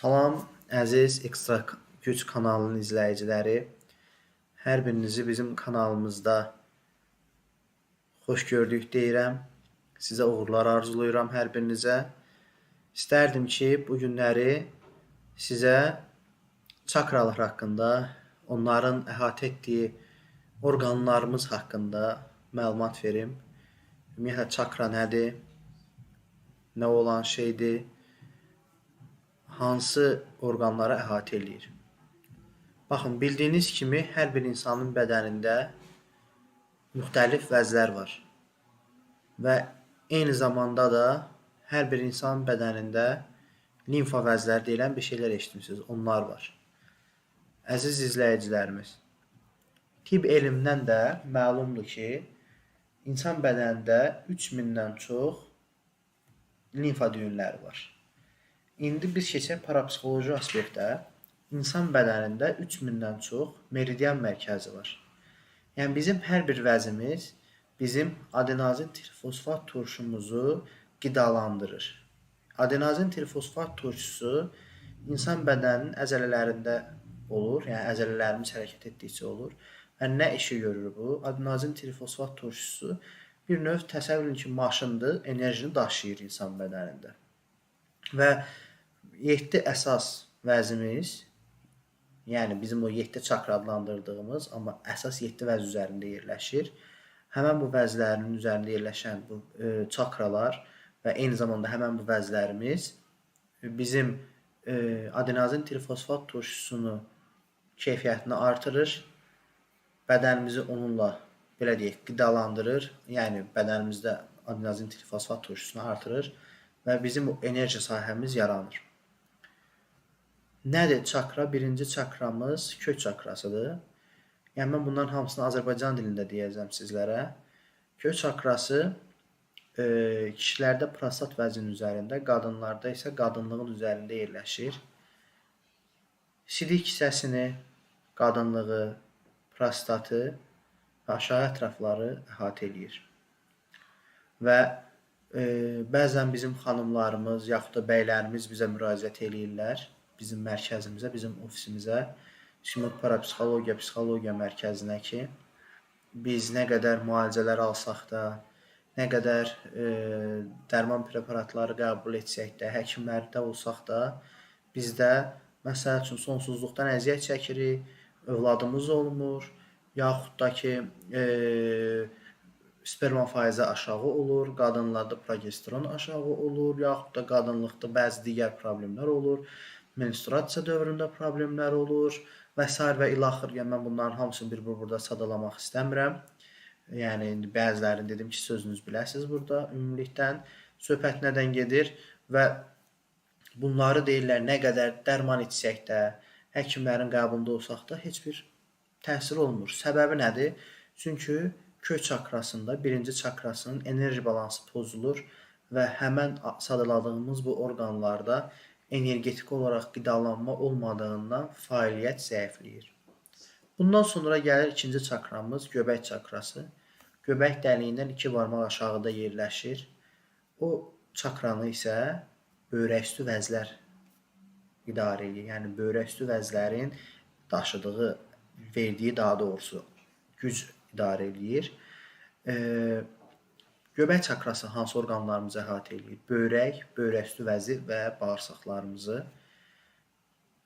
Salam əziz Ekstra Güc kanalının izləyiciləri. Hər birinizi bizim kanalımızda xoş gördük deyirəm. Sizə uğurlar arzulayıram hər birinizə. İstərdim ki, bu günləri sizə çakralar haqqında, onların əhatə etdiyi orqanlarımız haqqında məlumat verim. Ümumiyyətlə çakra nədir? Nə olan şeydir? Hansı orqanları əhatə eləyir? Baxın, bildiyiniz kimi hər bir insanın bədənində müxtəlif vəzlər var. Və eyni zamanda da hər bir insanın bədənində limfa vəzləri deyilən bir şeylər eşitmisiniz. Onlar var. Əziz izləyicilərimiz, tibb elmindən də məlumdur ki, insan bədənində 3000-dən çox limfa düyünləri var. İndi biz keçək parapsixoloji aspektə. İnsan bədənində 3000-dən çox meridian mərkəzi var. Yəni bizim hər bir vəzimiz bizim adenozin trifosfat turşumuzu qidalandırır. Adenozin trifosfat turşusu insan bədəninin əzələlərində olur, yəni əzələlərimiz hərəkət etdikcə olur. Və nə işi görür bu? Adenozin trifosfat turşusu bir növ təsəvvür edin ki, maşındır, enerjini daşıyır insan bədənində. Və 7 əsas vəzimiz, yəni bizim o 7 çakra adlandırdığımız, amma əsas 7 vəz üzərində yerləşir. Həmən bu vəzlərin üzərində yerləşən bu e, çakralar və eyni zamanda həmən bu vəzlərimiz bizim e, adenozin trifosfat turşusunu keyfiyyətini artırır. Bədənimizi onunla belə deyək, qidalandırır. Yəni bədənimizdə adenozin trifosfat turşusunu artırır və bizim o enerji sahəmiz yaranır. Nədir çakra? Birinci çakramız kök çakrasıdır. Yəni mən bunların hamısını Azərbaycan dilində deyəcəm sizlərə. Kök çakrası e, kişilərdə prostat vəzinin üzərində, qadınlarda isə qadınlığın üzərində yerləşir. Sidik hissəsini, qadınlığı, prostatı və aşağı ətrafları əhatə eləyir. Və e, bəzən bizim xanımlarımız, yaxud da bəylərimiz bizə müraciət eləyirlər bizim mərkəzimizə, bizim ofisimizə, Şimud Parapsixologiya, Psixologiya mərkəzinə ki, biz nə qədər müalicələr alsaq da, nə qədər e, dərman preparatları qəbul etsək də, həkimlərdə olsaq da, bizdə məsəl üçün sonsuzluqdan əziyyət çəkirik, övladımız olmur, yaxud da ki, e, sperma faizi aşağı olur, qadınlarda progesteron aşağı olur, yaxud da qadınlıqda bəzi digər problemlər olur menstruasiya dövründə problemlər olur və s. və ilaxır. Yəni mən bunların hamısını bir-bir burada sadalamaq istəmirəm. Yəni indi bəzilərini dedim ki, sözünüz biləsiniz burada ümumilikdən söhbət nədən gedir və bunları deyirlər nə qədər dərman içsək də, həkimlərin qəbulunda olsaq da heç bir təsir olmur. Səbəbi nədir? Çünki kök çakrasında birinci çakrasının enerji balansı pozulur və həmən sadaladığımız bu orqanlarda energetik olaraq qidalanma olmadığından fəaliyyət zəifləyir. Bundan sonra gəlir ikinci çakramız, göbək çakrası. Göbək dəliyindən 2 barmaq aşağıda yerləşir. O çakranı isə böyrəküstü vəzlər idarə edir. Yəni böyrəküstü vəzlərin daşıdığı, verdiyi daha doğrusu güc idarə edir. Eee Göbək çakrası hansı orqanlarımızı əhatə eləyir? Böyrək, böyrəküstü vəzi və bağırsaqlarımızı.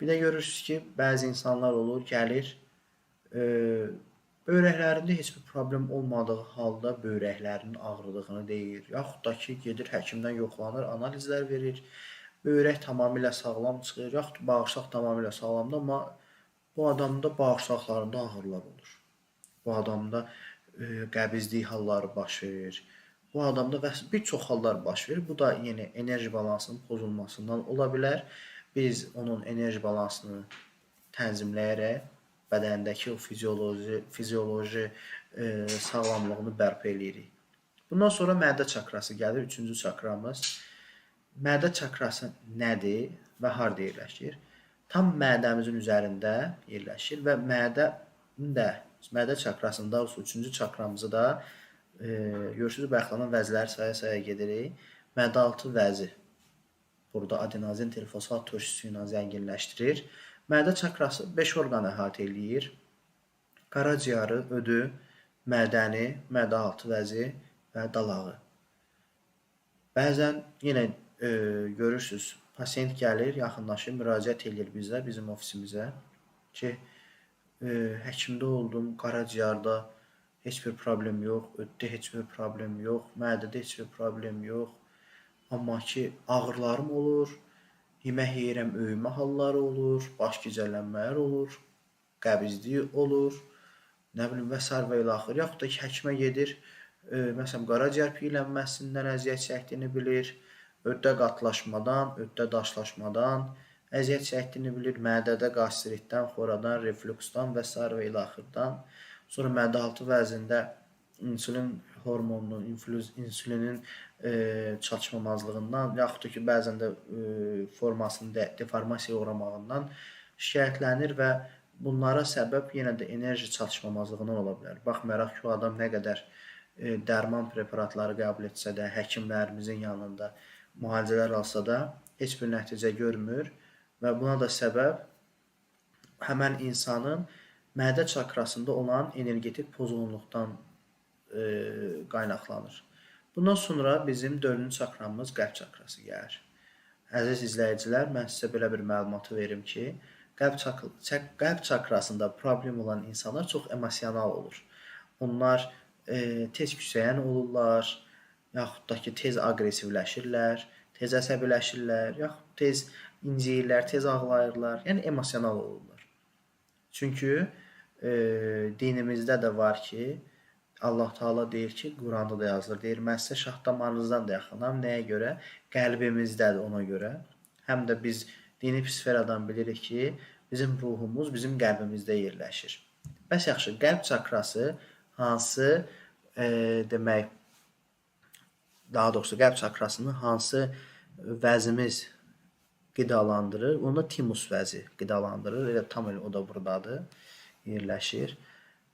Bir də görürsüz ki, bəzi insanlar olur, gəlir, e, böyrəklərində heç bir problem olmadığı halda böyrəklərinin ağrıdığını deyir. Yaxud da ki, gedir həkimdən yoxlanır, analizlər verir. Böyrək tamamilə sağlam çıxır, yaxud bağırsaq tamamilə sağlamdır, amma bu adamda bağırsaqlarında ağrılar olur. Bu adamda e, qəbizlik halları baş verir bu adamda və bir çox hallar baş verir. Bu da yenə enerji balansının pozulmasından ola bilər. Biz onun enerji balansını tənzimləyərək bədəndəki o fizioloji fizioloji e, sağlamlığını bərpa eləyirik. Bundan sonra mədə çakrası gəlir, üçüncü çakramız. Mədə çakrası nədir və harda yerləşir? Tam mədəmizin üzərində yerləşir və mədə də mədə çakrasında, üçüncü çakramızı da e, görürsüz, bayaqlanan vəzləri saya-saya gedirik. Mədaltı vəzi. burada adenozin trifosfat turşusu ilə zənginləşdirir. Mədə çakrası 5 orqanı əhatə eləyir. Qaraciyarı, ödü, mədəni, mədə altı vəzi və dalağı. Bəzən yenə e, görürsüz, pasiyent gəlir, yaxınlaşır, müraciət edir bizə, bizim ofisimizə ki, e, həkimdə oldum, qaraciyarda heç bir problem yox, öddə heç bir problem yox, mədədə heç bir problem yox. Amma ki, ağrılarım olur, yemək yeyirəm, öyünmə halları olur, baş gicəllənmələr olur, qəbizlik olur, nə bilim və sair və ilə axır. Yaxud da ki, həkimə gedir, e, məsələn, qaraciyər piyələnməsindən əziyyət çəkdiyini bilir, öddə qatlaşmadan, öddə daşlaşmadan əziyyət çəkdiyini bilir, mədədə qastritdən, xoradan, refluksdan və sair və ilə axırdan. Sonra mədə vəzində insulin hormonunun, influz, insulinin e, çatışmamazlığından, yaxud da ki, bəzən də e, formasının de deformasiyaya uğramağından şikayətlənir və bunlara səbəb yenə də enerji çatışmamazlığından ola bilər. Baxmayaraq ki, o adam nə qədər e, dərman preparatları qəbul etsə də, həkimlərimizin yanında müalicələr alsa da heç bir nəticə görmür və buna da səbəb həmən insanın mədə çakrasında olan energetik pozğunluqdan e, qaynaqlanır. Bundan sonra bizim dördüncü çakramız qəlb çakrası gəlir. Əziz izləyicilər, mən sizə belə bir məlumatı verim ki, qəlb, çak qəlb çakrasında problem olan insanlar çox emosional olur. Onlar e, tez küsəyən olurlar, yaxud da ki, tez aqressivləşirlər, tez əsəbiləşirlər, yaxud tez inciyirlər, tez ağlayırlar, yəni emosional olurlar. Çünki e, dinimizdə də var ki, Allah Taala deyir ki, Quranda da yazılır. Deyir, mən sizə şah damarınızdan da yaxınam. Nəyə görə? Qəlbimizdədir ona görə. Həm də biz dini sferadan bilirik ki, bizim ruhumuz bizim qəlbimizdə yerləşir. Bəs yaxşı, qəlb çakrası hansı e, demək daha doğrusu qəlb çakrasını hansı vəzimiz qidalandırır? Onu timus vəzi qidalandırır. Elə tam elə o da burdadır yerləşir.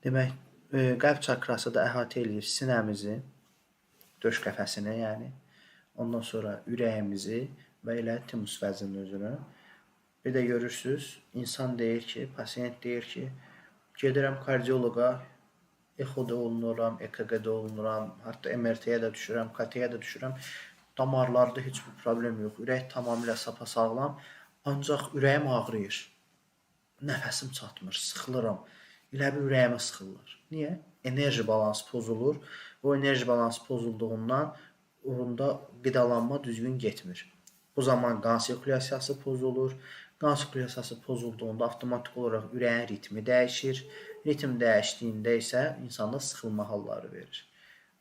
Demək, e, qəlb çakrası da əhatə eləyir sinəmizi, döş qəfəsini, yəni. Ondan sonra ürəyimizi və elə timus vəzinin özünü. Bir də görürsüz, insan deyir ki, pasiyent deyir ki, gedirəm kardioloqa, EXO-da olunuram, EKG-də olunuram, hətta MRT-yə də düşürəm, KT-yə də düşürəm. Damarlarda heç bir problem yox. Ürək tamamilə sapa-sağlam, ancaq ürəyim ağrıyır nəfəsim çatmır, sıxılıram. Elə bir ürəyimə sıxılır. Niyə? Enerji balansı pozulur. Bu enerji balansı pozulduğundan onda qidalanma düzgün getmir. Bu zaman qan sirkulyasiyası pozulur. Qan sirkulyasiyası pozulduğunda avtomatik olaraq ürəyin ritmi dəyişir. Ritm dəyişdiyində isə insanda sıxılma halları verir.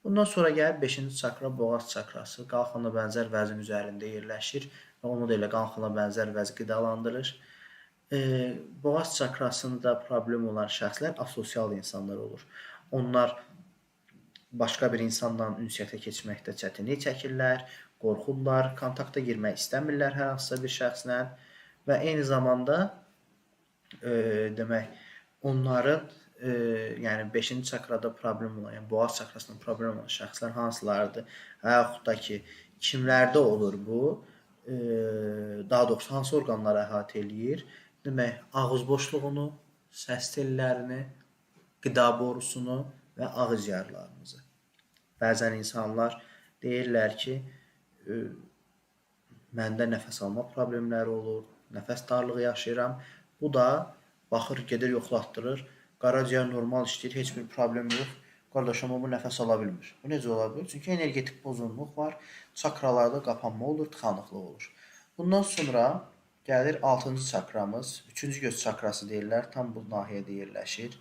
Bundan sonra gəlir 5-ci çakra boğaz çakrası. Qalxana bənzər vəzin üzərində yerləşir və onu da elə qalxana bənzər vəz qidalandırır e, boğaz çakrasında problem olan şəxslər asosial insanlar olur. Onlar başqa bir insanla ünsiyyətə keçməkdə çətinlik çəkirlər, qorxurlar, kontakta girmək istəmirlər hər hansısa bir şəxslə və eyni zamanda e, demək onların e, yəni 5-ci çakrada problem olan, yəni boğaz çakrasında problem olan şəxslər hansılardır? Və yaxud da ki, kimlərdə olur bu? E, daha doğrusu hansı orqanları əhatə eləyir? Demək, ağız boşluğunu, səs tellərini, qida borusunu və ağızyarlarımızı. Bəzən insanlar deyirlər ki, məndə nəfəs alma problemləri olur, nəfəs darlığı yaşayıram. Bu da baxır, gedir yoxlatdırır. Qaraciyər normal işləyir, heç bir problem yox. Qardaşım bu nəfəs ala bilmir. Bu necə ola bilər? Çünki energetik pozğunluq var, çakralarda qapanma olur, tıxanıqlıq olur. Bundan sonra Gəlir 6-cı çakramız, 3-cü göz çakrası deyirlər, tam bu nahiyədə yerləşir.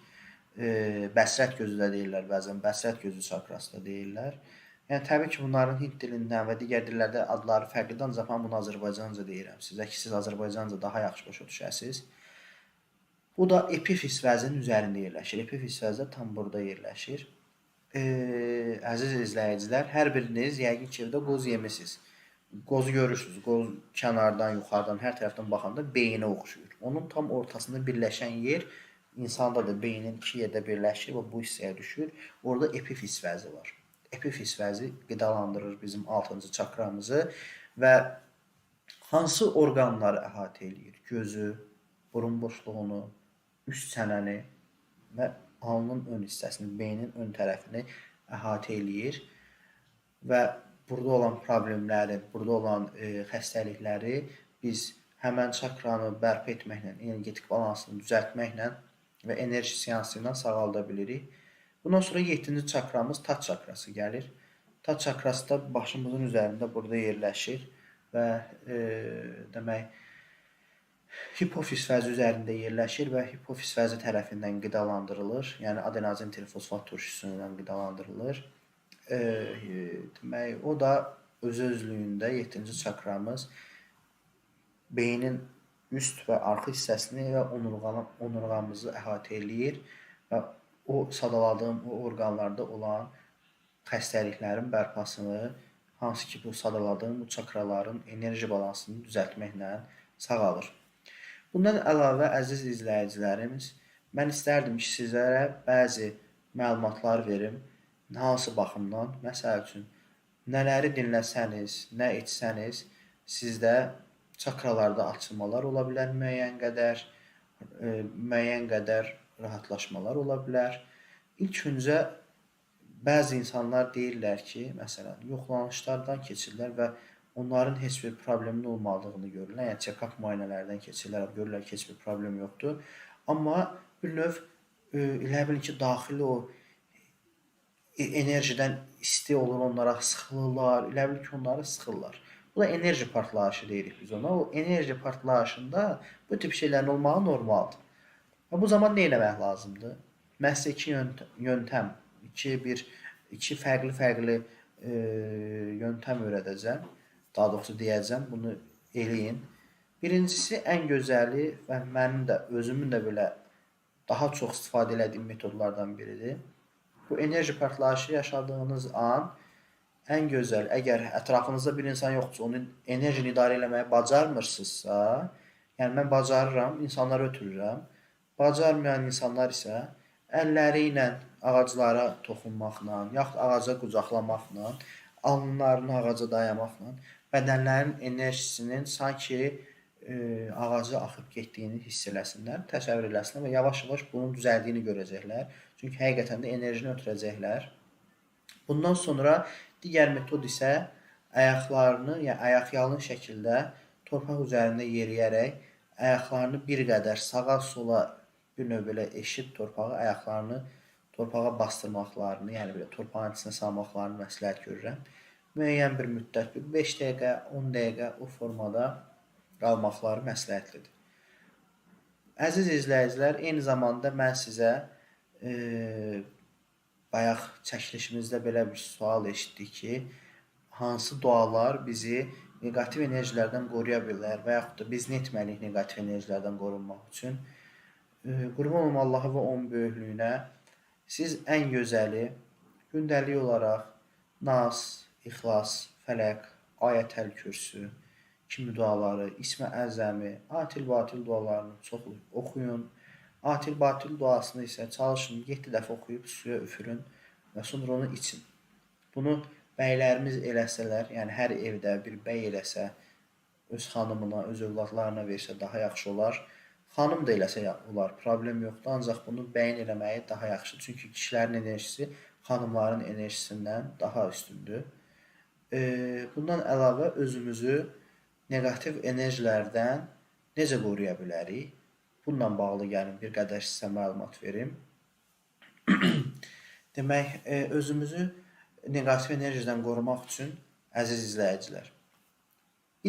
E, bəsrət gözü də deyirlər bəzən, bəsrət gözü çakrası da deyirlər. Yəni təbii ki, bunların Hind dilindən və digər dillərdə adları fərqlidir, ancaq mən bunu Azərbaycanca deyirəm sizə ki, siz Azərbaycanca daha yaxşı başa düşəsiniz. Bu da epifiz vəzinin üzərində yerləşir. Epifiz vəzi tam burada yerləşir. E, əziz izləyicilər, hər biriniz yəqin ki, evdə qoz yemisiniz qozu görürsüz. Qoz kənardan, yuxarıdan, hər tərəfdən baxanda beyinə oxşuyur. Onun tam ortasında birləşən yer insanda da beynin iki yerdə birləşir və bu hissəyə düşür. Orada epifiz vəzi var. Epifiz vəzi qidalandırır bizim 6-cı çakramızı və hansı orqanları əhatə eləyir? Gözü, burun boşluğunu, üst çənəni və alnın ön hissəsini, beynin ön tərəfini əhatə eləyir və burada olan problemləri, burada olan e, xəstəlikləri biz həmən çakranı bərpa etməklə, energetik balansını düzəltməklə və enerji seansı ilə sağalda bilirik. Bundan sonra 7-ci çakramız taç çakrası gəlir. Taç çakrası da başımızın üzərində burada yerləşir və e, demək hipofiz vəzi üzərində yerləşir və hipofiz vəzi tərəfindən qidalandırılır. Yəni adenozin trifosfat turşusu ilə qidalandırılır. E, demək o da öz özlüyündə 7-ci çakramız beynin üst və arxa hissəsini və onurğanı, onurğamızı əhatə eləyir və o sadaladığım o orqanlarda olan xəstəliklərin bərpasını, hansı ki bu sadaladığım bu çakraların enerji balansını düzəltməklə sağalır. Bundan əlavə əziz izləyicilərimiz, mən istərdim ki, sizlərə bəzi məlumatlar verim. Hansı baxımdan? Məsəl üçün, nələri dinləsəniz, nə etsəniz, sizdə çakralarda açılmalar ola bilər müəyyən qədər, e, müəyyən qədər rahatlaşmalar ola bilər. İlk öncə bəzi insanlar deyirlər ki, məsələn, yoxlanışlardan keçirlər və onların heç bir problemin olmadığını görürlər. Yəni check-up müayinələrdən keçirlər, görürlər ki, heç bir problem yoxdur. Amma bir növ e, elə bil ki, daxili o enerjidən isti olur onlara, sıxılırlar, elə bil ki, onları sıxırlar. Bu da enerji partlayışı deyirik biz ona. O enerji partlayışında bu tip şeylərin olmağı normaldır. Və bu zaman nə etmək lazımdır? Məhz iki yöntəm, iki bir iki fərqli-fərqli e, yöntəm öyrədəcəm. Daha doğrusu deyəcəm, bunu eləyin. Birincisi ən gözəli və mənim də özümün də belə daha çox istifadə etdiyim metodlardan biridir. Bu enerji partlayışı yaşadığınız an ən gözəl, əgər ətrafınızda bir insan yoxdursa, onun enerjini idarə etməyi bacarmırsınızsa, yəni mən bacarıram, insanları ötürürəm. Bacarmayan insanlar isə əlləri ilə ağaclara toxunmaqla, yaxud ağaca qucaqlamaqla, alınlarını ağaca dayamaqla bədənlərin enerjisinin sanki e, ağaca axıb getdiyini hiss eləsinlər, təsəvvür eləsinlər və yavaş-yavaş bunun düzəldiyini görəcəklər. Çünki həqiqətən də enerjini ötürəcəklər. Bundan sonra digər metod isə ayaqlarını, yəni ayaqyalın şəkildə torpaq üzərində yeriyərək ayaqlarını bir qədər sağa sola bir növ belə eşit torpağı ayaqlarını torpağa bastırmaqlarını, yəni belə torpağın içinə salmaqlarını məsləhət görürəm. Müəyyən bir müddət, bir 5 dəqiqə, 10 dəqiqə o formada qalmaqları məsləhətlidir. Əziz izləyicilər, eyni zamanda mən sizə e, bayaq çəkilişimizdə belə bir sual eşitdik ki, hansı dualar bizi neqativ enerjilərdən qoruya bilər və yaxud da biz nə etməliyik neqativ enerjilərdən qorunmaq üçün? Qurban olum Allaha və onun böyüklüyünə. Siz ən gözəli gündəlik olaraq Nas, İxlas, Fələq, Ayətəl Kürsü kimi duaları, İsmə Əzəmi, Atil Batil dualarını çox oxuyun. Atil Batil duasını isə çalışın 7 dəfə oxuyub suya üfürün və sonra onu için. Bunu bəylərimiz eləsələr, yəni hər evdə bir bəy eləsə, öz xanımına, öz övladlarına versə daha yaxşı olar. Xanım da eləsə olar, problem yoxdur. Ancaq bunu bəyin eləməyi daha yaxşıdır. Çünki kişilərin enerjisi xanımların enerjisindən daha üstündür. E, bundan əlavə özümüzü neqativ enerjilərdən necə qoruya bilərik? Bununla bağlı gəlin bir qədər sizə məlumat verim. Demək, e, özümüzü neqativ enerjidən qorumaq üçün əziz izləyicilər,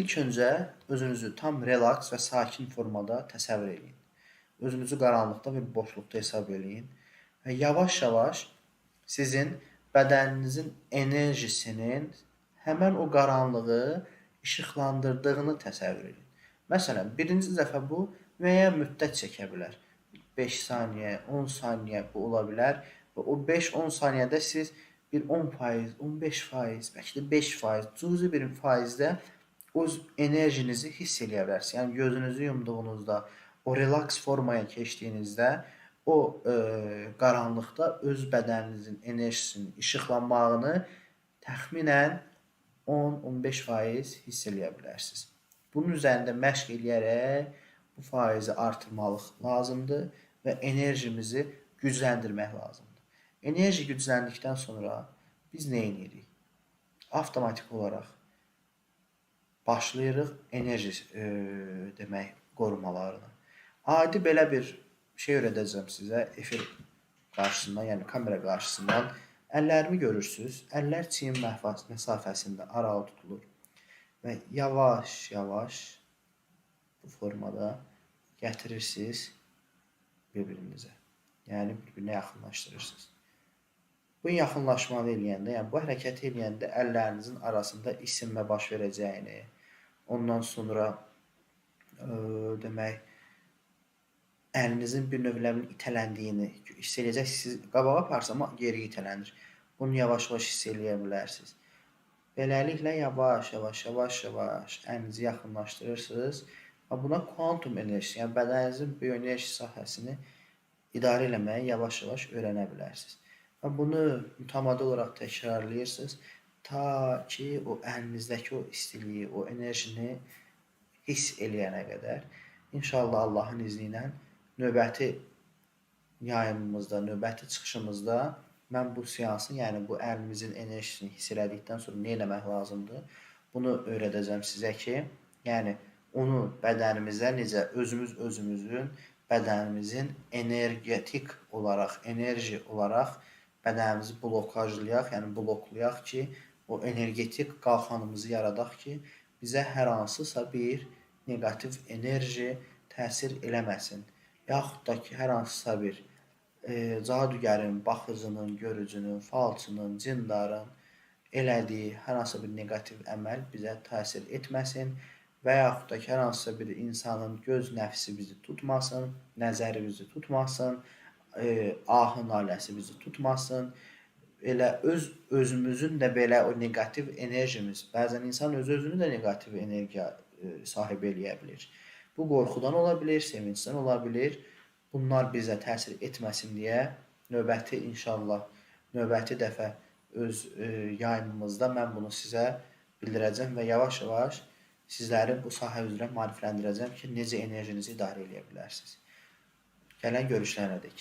İlk öncə özünüzü tam relaks və sakin formada təsəvvür eləyin. Özünüzü qaranlıqda bir boşluqda hesab eləyin və yavaş-yavaş sizin bədəninizin enerjisinin həmən o qaranlığı işıqlandırdığını təsəvvür edin. Məsələn, birinci dəfə bu müəyyən müddət çəkə bilər. 5 saniyə, 10 saniyə bu ola bilər və o 5-10 saniyədə siz bir 10%, 15%, bəlkə də 5% cüzi bir faizdə öz enerjinizi hiss eləyə bilərsiniz. Yəni gözünüzü yumduğunuzda, o relaks formaya keçdiyinizdə o e, qaranlıqda öz bədəninizin enerjisinin işıqlanmağını təxminən 10-15% hiss eləyə bilərsiniz. Bunun üzərində məşq eləyərək bu faizi artırmalıq lazımdır və enerjimizi gücləndirmək lazımdır. Enerji gücləndikdən sonra biz nə edirik? Avtomatik olaraq başlayırıq enerji e, demək qorumalarına. Adi belə bir şey öyrədəcəm sizə efir qarşısından, yəni kamera qarşısından. Əllərimi görürsüz. Əllər çiyin məsafəsində aralı tutulur və yavaş-yavaş bu formada gətirirsiniz bir-birinizə. Yəni bir-birinə yaxınlaşdırırsınız. Bu yaxınlaşmanı eləyəndə, yəni bu hərəkəti eləyəndə əllərinizin arasında isinmə baş verəcəyini, ondan sonra ə, demək əlinizin bir növlərin itələndiyini hiss edəcəksiniz. Siz qabağa aparsam geri itələnir. Bunu yavaş-yavaş hiss eləyə bilərsiniz. Beləliklə yavaş-yavaş, yavaş-yavaş əlinizi yaxınlaşdırırsınız və buna kvantum enerjisi, yəni bədəninizin biyoenerji sahəsini idarə etməyi yavaş-yavaş öyrənə bilərsiniz. Və bunu mütəmadi olaraq təkrarlayırsınız ta ki o əlinizdəki o istiliyi, o enerjini hiss eləyənə qədər. İnşallah Allahın izni ilə növbəti yayımımızda, növbəti çıxışımızda mən bu seansın, yəni bu əlimizin enerjisini hiss elədikdən sonra nə etmək lazımdır? Bunu öyrədəcəm sizə ki, yəni onu bədənimizə necə özümüz özümüzün bədənimizin energetik olaraq, enerji olaraq bədənimizi blokajlayaq, yəni bloklayaq ki, o energetik qalxanımızı yaradaq ki, bizə hər hansısa bir neqativ enerji təsir eləməsin. Yaxud da ki, hər hansısa bir e, cadugərin, baxıcının, görücünün, falçının, cindarın elədiyi hər hansısa bir neqativ əməl bizə təsir etməsin və yaxud da ki, hər hansısa bir insanın göz nəfsi bizi tutmasın, nəzəri bizi tutmasın, e, ahı naləsi bizi tutmasın. Elə öz özümüzün də belə o neqativ enerjimiz, bəzən insan öz özünü də neqativ energiya e, sahibi eləyə bilər. Bu qorxudan ola bilər, sevincdən ola bilər. Bunlar bizə təsir etməsin deyə növbəti inşallah növbəti dəfə öz e, yayımımızda mən bunu sizə bildirəcəm və yavaş-yavaş sizləri bu sahə üzrə maarifləndirəcəm ki, necə enerjinizi idarə edə bilərsiniz. Gələn görüşlərədək.